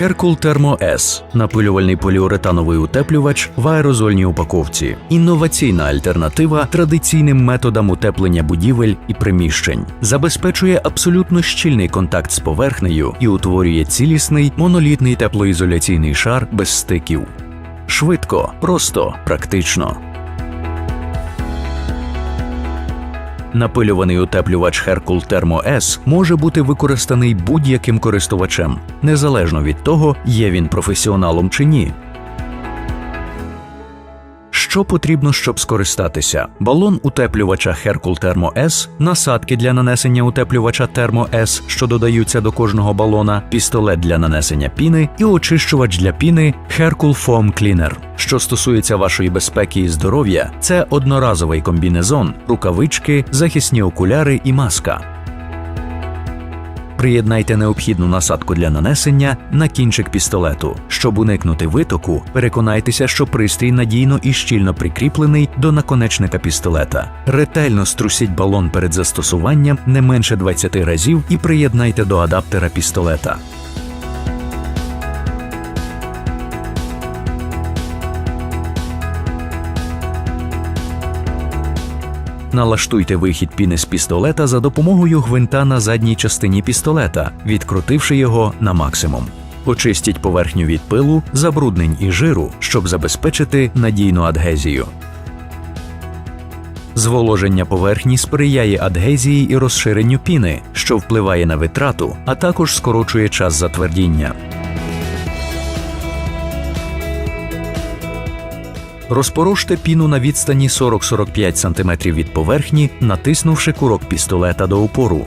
Hercul Thermo S – напилювальний поліуретановий утеплювач в аерозольній упаковці. Інноваційна альтернатива традиційним методам утеплення будівель і приміщень. Забезпечує абсолютно щільний контакт з поверхнею і утворює цілісний монолітний теплоізоляційний шар без стиків. Швидко, просто, практично. Напилюваний утеплювач Hercul Thermo S може бути використаний будь-яким користувачем, незалежно від того, є він професіоналом чи ні. Що потрібно, щоб скористатися? Балон утеплювача Thermo S, насадки для нанесення утеплювача Thermo S, що додаються до кожного балона, пістолет для нанесення піни і очищувач для піни Hercul Foam Cleaner. Що стосується вашої безпеки і здоров'я, це одноразовий комбінезон, рукавички, захисні окуляри і маска. Приєднайте необхідну насадку для нанесення на кінчик пістолету. Щоб уникнути витоку, переконайтеся, що пристрій надійно і щільно прикріплений до наконечника пістолета. Ретельно струсіть балон перед застосуванням не менше 20 разів і приєднайте до адаптера пістолета. Налаштуйте вихід піни з пістолета за допомогою гвинта на задній частині пістолета, відкрутивши його на максимум. Очистіть поверхню від пилу, забруднень і жиру, щоб забезпечити надійну адгезію. Зволоження поверхні сприяє адгезії і розширенню піни, що впливає на витрату, а також скорочує час затвердіння. Розпороште піну на відстані 40-45 см від поверхні, натиснувши курок пістолета до упору.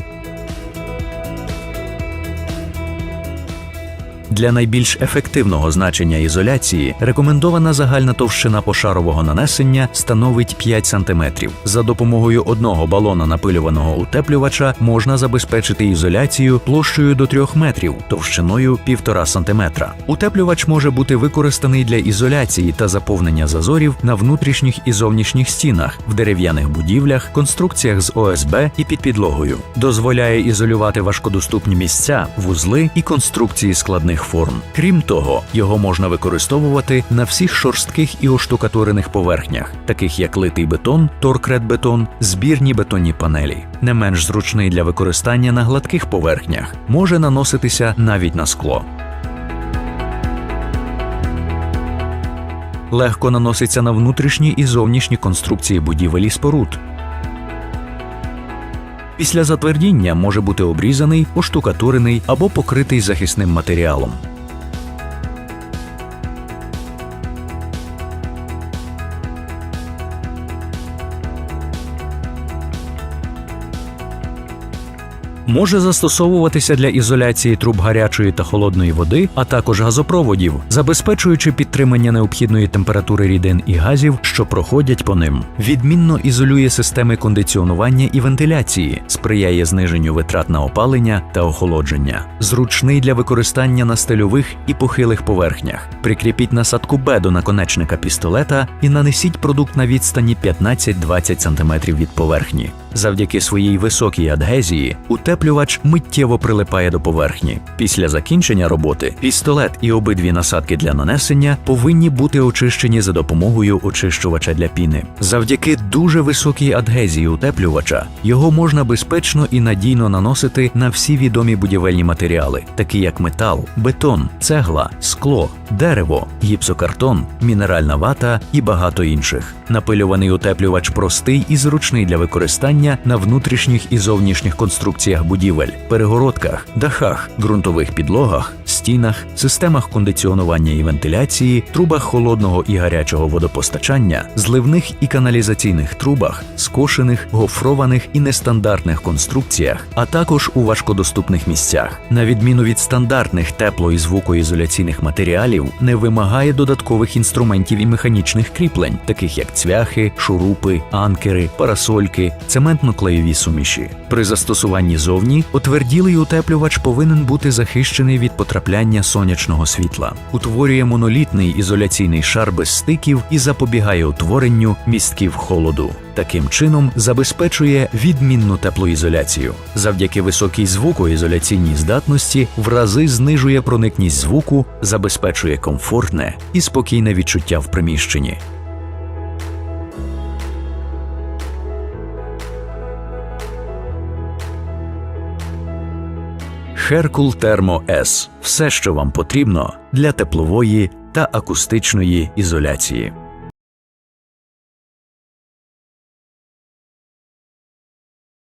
Для найбільш ефективного значення ізоляції рекомендована загальна товщина пошарового нанесення становить 5 см. За допомогою одного балона напилюваного утеплювача можна забезпечити ізоляцію площею до 3 метрів, товщиною 1,5 см. Утеплювач може бути використаний для ізоляції та заповнення зазорів на внутрішніх і зовнішніх стінах, в дерев'яних будівлях, конструкціях з ОСБ і під підлогою. Дозволяє ізолювати важкодоступні місця, вузли і конструкції складних форм. Крім того, його можна використовувати на всіх шорстких і оштукатурених поверхнях, таких як литий бетон, торкрет-бетон, збірні бетонні панелі. Не менш зручний для використання на гладких поверхнях, може наноситися навіть на скло. Легко наноситься на внутрішні і зовнішні конструкції будівель і споруд. Після затвердіння може бути обрізаний, оштукатурений або покритий захисним матеріалом. Може застосовуватися для ізоляції труб гарячої та холодної води, а також газопроводів, забезпечуючи підтримання необхідної температури рідин і газів, що проходять по ним. Відмінно ізолює системи кондиціонування і вентиляції, сприяє зниженню витрат на опалення та охолодження. Зручний для використання на стильових і похилих поверхнях. Прикріпіть насадку Б до наконечника пістолета і нанесіть продукт на відстані 15-20 см від поверхні. Завдяки своїй високій адгезії утеплювач миттєво прилипає до поверхні. Після закінчення роботи пістолет і обидві насадки для нанесення повинні бути очищені за допомогою очищувача для піни. Завдяки дуже високій адгезії утеплювача його можна безпечно і надійно наносити на всі відомі будівельні матеріали, такі як метал, бетон, цегла, скло, дерево, гіпсокартон, мінеральна вата і багато інших. Напилюваний утеплювач простий і зручний для використання на внутрішніх і зовнішніх конструкціях будівель, перегородках, дахах, ґрунтових підлогах, стінах, системах кондиціонування і вентиляції, трубах холодного і гарячого водопостачання, зливних і каналізаційних трубах, скошених, гофрованих і нестандартних конструкціях, а також у важкодоступних місцях. На відміну від стандартних тепло- і звукоізоляційних матеріалів, не вимагає додаткових інструментів і механічних кріплень, таких як цвяхи, шурупи, анкери, парасольки, цемент цементно-клеєві суміші. При застосуванні зовні отверділий утеплювач повинен бути захищений від потрапляння сонячного світла, утворює монолітний ізоляційний шар без стиків і запобігає утворенню містків холоду. Таким чином забезпечує відмінну теплоізоляцію. Завдяки високій звукоізоляційній здатності в рази знижує проникність звуку, забезпечує комфортне і спокійне відчуття в приміщенні. Херкул Термо С все, що вам потрібно для теплової та акустичної ізоляції.